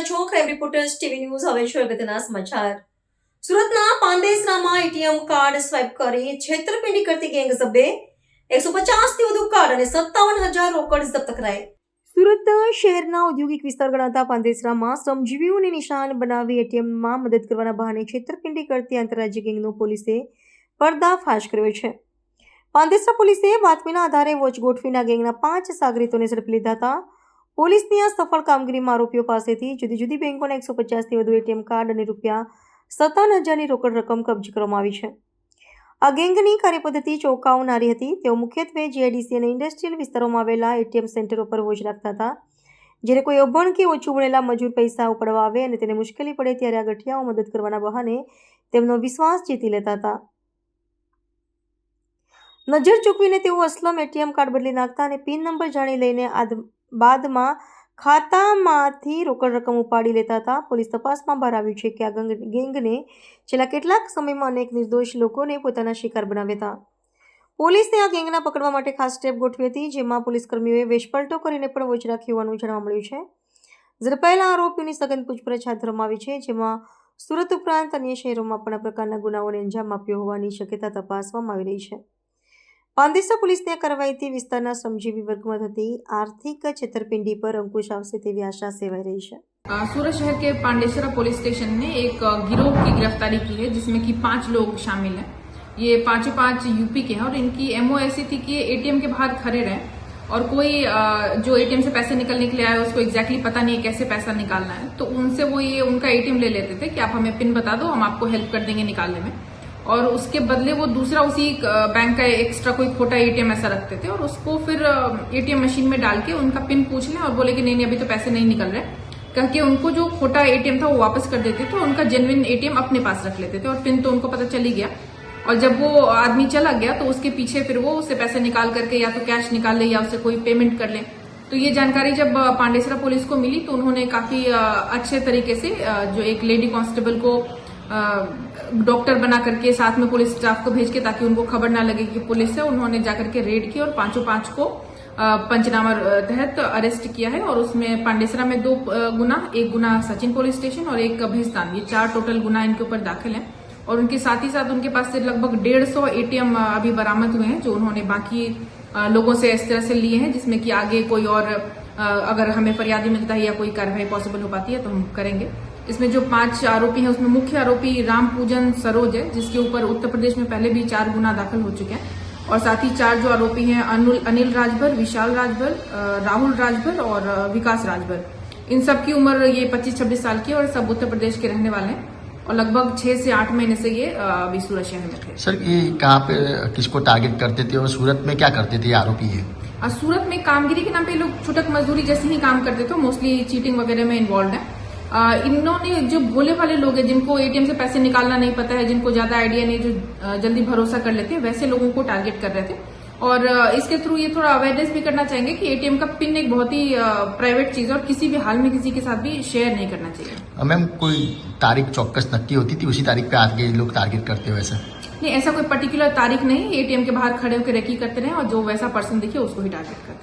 રહ્યા છો crime reporters TV news હવે છે અગત્યના સમાચાર? સુરતના પાંદેસરામાં એટીએમ કાર્ડ સ્વાઇપ કરી છેતરપિંડી કરતી ગેંગ ઝબ્બે એકસો પચાસથી વધુ કાર્ડ અને સત્તાવન હજાર રોકડ જપ્ત કરાય સુરત શહેરના ઔદ્યોગિક વિસ્તાર ગણાતા પાંદેસરામાં શ્રમજીવીઓને નિશાન બનાવી એટીએમમાં મદદ કરવાના બહાને છેતરપિંડી કરતી આંતરરાજ્ય ગેંગનો પોલીસે પર્દાફાશ કર્યો છે. પાંદેસરા પોલીસે બાતમીના આધારે વોચ ગોઠવીના ગેંગના પાંચ સાગરીતોને ઝડપી લીધા હતા. પોલીસની આ સફળ કામગીરીમાં આરોપીઓ પાસેથી જુદી જુદી બેંકોના એકસો પચાસથી વધુ એટીએમ કાર્ડ અને રૂપિયા સત્તાવન હજારની રોકડ રકમ કબજે કરવામાં આવી છે. આ ગેંગની કાર્યપદ્ધતિ ચોંકાવનારી હતી. તેઓ મુખ્યત્વે જીઆઈડીસી અને ઇન્ડસ્ટ્રીયલ વિસ્તારોમાં આવેલા એટીએમ સેન્ટરો પર વોચ રાખતા હતા. જ્યારે કોઈ અભણ કે ઓછું ભણેલા મજૂર પૈસા ઉપાડવા આવે અને તેને મુશ્કેલી પડે ત્યારે આ ગઠિયાઓ મદદ કરવાના બહાને તેમનો વિશ્વાસ જીતી લેતા હતા. નજર ચૂકવીને તેઓ અસલમ એટીએમ કાર્ડ બદલી નાખતા અને પિન નંબર જાણી લઈને આદ બાદમાં ખાતામાંથી રોકડ રકમ ઉપાડી લેતા હતા. પોલીસ તપાસમાં બહાર આવ્યું છે કે આ ગંગ, ગેંગને છેલ્લા કેટલાક સમયમાં અનેક નિર્દોષ લોકોને પોતાના શિકાર બનાવ્યા હતા. પોલીસને આ ગેંગના પકડવા માટે ખાસ સ્ટેપ ગોઠવી હતી, જેમાં પોલીસકર્મીઓએ વેશપલટો કરીને પણ વોચ રાખી હોવાનું જાણવા મળ્યું છે. ઝડપાયેલા આરોપીઓની સઘન પૂછપરછ હાથ ધરવામાં આવી છે, જેમાં સુરત ઉપરાંત અન્ય શહેરોમાં પણ આ પ્રકારના ગુનાઓને અંજામ આપ્યો હોવાની શક્યતા તપાસવામાં આવી રહી છે. પાંદેસરા પોલીસની આ કાર્યવાહીથી વિસ્તારના શ્રમજીવી વર્ગમાં થતી આર્થિક છેતરપિંડી પર અંકુશ આવશે તેવી આશા સેવાઈ રહી છે अ, सूरत शहर के पांडेसरा पुलिस स्टेशन ने एक अ, गिरोह की गिरफ्तारी की है जिसमें कि पांच लोग शामिल हैं ये पांचों पांच यूपी के हैं और इनकी एमओ ऐसी थी कि एटीएम के बाहर खड़े रहे और कोई अ, जो एटीएम से पैसे निकलने के लिए आया उसको एग्जैक्टली पता नहीं है कैसे पैसा निकालना है तो उनसे वो ये उनका एटीएम ले लेते थे कि आप हमें पिन बता दो हम आपको हेल्प कर देंगे निकालने में और उसके बदले वो दूसरा उसी बैंक का एक्स्ट्रा कोई खोटा एटीएम ऐसा रखते थे और उसको फिर एटीएम मशीन में डाल के उनका पिन पूछ लें और बोले कि नहीं नहीं, अभी तो पैसे नहीं निकल रहे। कह के उनको जो खोटा एटीएम था वो वापस कर देते थे उनका जेनविन एटीएम अपने पास रख लेते थे और पिन तो उनको पता चल गया। और जब वो आदमी चला गया तो उसके पीछे फिर वो उससे पैसे निकाल करके या तो कैश निकाल ले या उससे कोई पेमेंट कर ले। तो ये जानकारी जब पांडेसरा पुलिस को मिली तो उन्होंने काफ़ी अच्छे तरीके से जो एक लेडी कांस्टेबल को डॉक्टर बना करके साथ में पुलिस स्टाफ को भेज के ताकि उनको खबर ना लगे कि पुलिस है, उन्होंने जाकर के रेड की और पाँचों पाँच को पंचनामा तहत अरेस्ट किया है और उसमें पांडेसरा में दो गुना, एक गुना सचिन पुलिस स्टेशन और एक कभीस्तान ये चार टोटल गुना इनके ऊपर दाखिल है और उनके साथ ही साथ उनके पास से लगभग डेढ़ सौ एटीएम अभी बरामद हुए हैं, जो उन्होंने बाकी लोगों से इस तरह से लिए हैं, जिसमें कि आगे कोई और अगर हमें फरियादी मिलता है या कोई कार्रवाई पॉसिबल हो पाती है तो हम करेंगे। इसमें जो पाँच आरोपी हैं उसमें मुख्य आरोपी राम पूजन सरोज है जिसके ऊपर उत्तर प्रदेश में पहले भी चार गुना दाखिल हो चुके हैं। और साथ ही चार जो आरोपी हैं अनुल अनिल राजभर विशाल राजभर राहुल राजभर और विकास राजभर। इन सब की उम्र ये 25-26 साल की है और सब उत्तर प्रदेश के रहने वाले हैं। और लगभग छह से आठ महीने से ये अभी सूरत शहर में थे। सर ये कहाँ पे किसको टारगेट करते थे और सूरत में क्या करते थे आरोपी है सूरत में कामगिरी के नाम पे लोग छुटक मजदूरी जैसे ही काम करते थे मोस्टली चीटिंग वगैरह में इन्वॉल्व है। इन्होंने जो भोले भाले लोग हैं जिनको एटीएम से पैसे निकालना नहीं पता है जिनको ज़्यादा आइडिया नहीं जो जल्दी भरोसा कर लेते हैं वैसे लोगों को टारगेट कर रहे थे। और इसके थ्रू ये थोड़ा अवेयरनेस भी करना चाहेंगे कि एटीएम का पिन एक बहुत ही प्राइवेट चीज़ है और किसी भी हाल में किसी के साथ भी शेयर नहीं करना चाहिए। मैम कोई तारीख चौकस नक्की होती थी उसी तारीख पे आगे लोग टारगेट करते वैसे? नहीं ऐसा कोई पर्टिकुलर तारीख नहीं एटीएम के बाहर खड़े होकर रेकी करते रहे और जो वैसा पर्सन दिखे उसको ही टारगेट करते